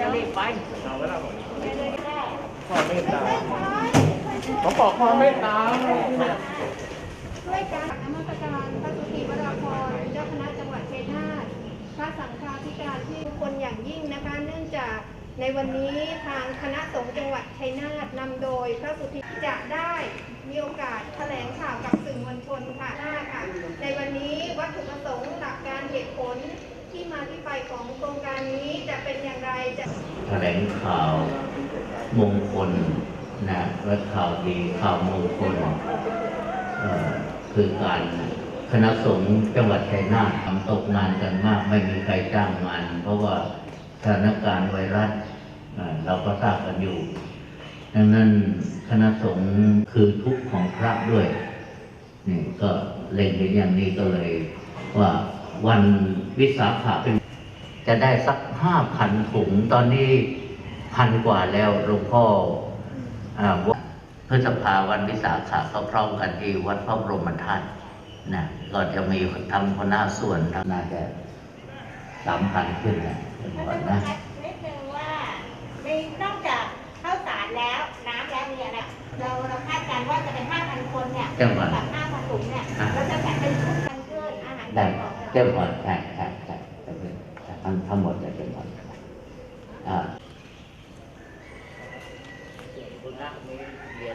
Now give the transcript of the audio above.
จะรีบไปเอาไว้ละผมขอเมตตาผมขอความเมตตาด้วยการนมัสการพระสุธีวราพรเจ้าคณะจังหวัดชัยนาทพระสังฆาธิการที่ทุกคนอย่างยิ่งนะคะ เนื่องจากในวันนี้ทางคณะสงฆ์จังหวัดชัยนาทนำโดยพระสุธีจะได้มีโอกาสแถลงข่าวกับสื่อมวลชนค่ะหน้าค่ะ ในวันนี้วัตถุประสงค์หลักการเหตุผล ที่มาที่ไปของโครงการนี้จะเป็นอย่างไรจะแถลงข่าวมงคลนะและข่าวดีข่าวมงคลคือการคณะสงฆ์จังหวัดชัยนาททำตกงานกันมาก ไม่มีใครจ้างงาน เพราะว่าสถานการณ์ไวรัสเราก็ทราบกันอยู่ ดังนั้นคณะสงฆ์คือทุกข์ของพระด้วยนี่ก็เล็งเห็นอย่างนี้ก็เลยว่า วันวิสาขะเป็นจะได้สักห้าพันถุงตอนนี้พันกว่าแล้วหลวงพ่ออ่าวัดพฤษภาวันวิสาขะก็พร้อมกันที่วัดพระบรมธาตุนะก็จะมีทั้งคณะส่วนทั้งน่าจะสามพันขึ้นนะเป็นเพราะวัฉะนนั้นนะนิดนึงว่ามีนอกจากข้าวสารแล้วน้ำแล้วมีอะไรเราเราคาดการณ์ว่าจะเป็น5,000คนเนี่ยจังหวัดแบบ5,000ถุงเนี่ยอ่าเราจะแบ่งเป็นชุดกันเกินอาหารได้ของ เราเจ้าหมดใช่ใช่ใช่จะเป็นทั้งทั้งหมดจะเป็นหมดอ่า